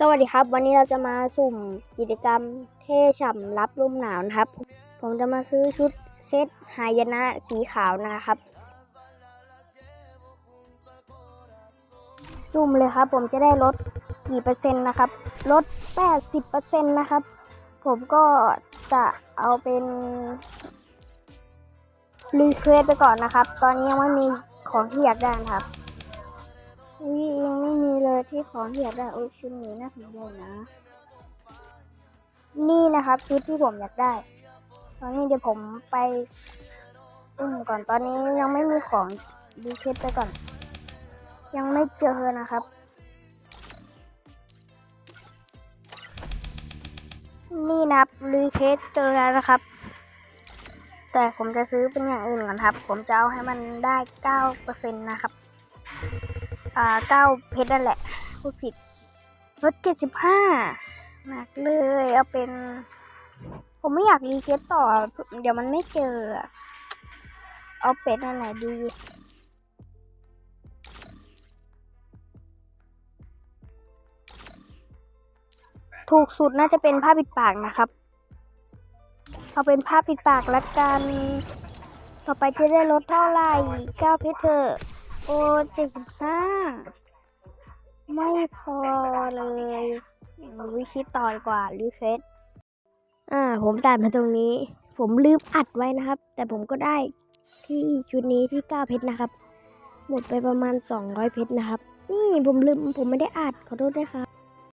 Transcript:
สวัสดีครับ วันนี้เราจะมาสุ่มกิจกรรมเท่ฉ่ำรับลมหนาวนะครับ ผมจะมาซื้อชุดเซตหายนะสีขาวนะครับ สุ่มเลยครับ ผมจะได้ลดกี่เปอร์เซ็นต์นะครับ ลด 80%นต์นะครับ ผมก็จะเอาเป็นรีเควสไปก่อนนะครับ ตอนนี้ยังไม่มีของที่อยากได้นะครับอุ้ยยัง ยที่ของที่อยากได้โอ้ชุดนี้น่าสนใจนะ นี่นะครับชุดที่ผมอยากได้ ตอนนี้เดี๋ยวผมไปอุ้มก่อนตอนนี้ยังไม่มีของดีเคสไปก่อน ยังไม่เจอนะครับนี่นะครับรีเคสเจอแล้วนะครับ แต่ผมจะซื้อเป็นอย่างอื่นก่อนครับ ผมจะเอาให้มันได้เก้าเปอร์เซ็นต์นะครับ อ่าเก้าเพชรนั่นแหละพูดผิดลดเจ็ดสิบห้าหนักเลยเอาเป็น ผมไม่อยากรีเซ็ตต่อ เดี๋ยวมันไม่เจอ เอาเป็ดอันไหนดีถูกสุดน่าจะเป็นผ้าปิดปากนะครับ เอาเป็นผ้าปิดปากละกัน ต่อไปจะได้ลดเท่าไหร่เก้าเพชรเถอะ โอ้เจ็ดสิบห้าไม่พอเลยวิคิดต่อดีกว่ารีเฟซอ่า ผมตัดมาตรงนี้ ผมลืมอัดไว้นะครับ แต่ผมก็ได้ที่ชุดนี้ที่เก้าเพชรนะครับ หมดไปประมาณสองร้อยเพชรนะครับ นี่ผมลืมผมไม่ได้อัดขอโทษด้วยครับ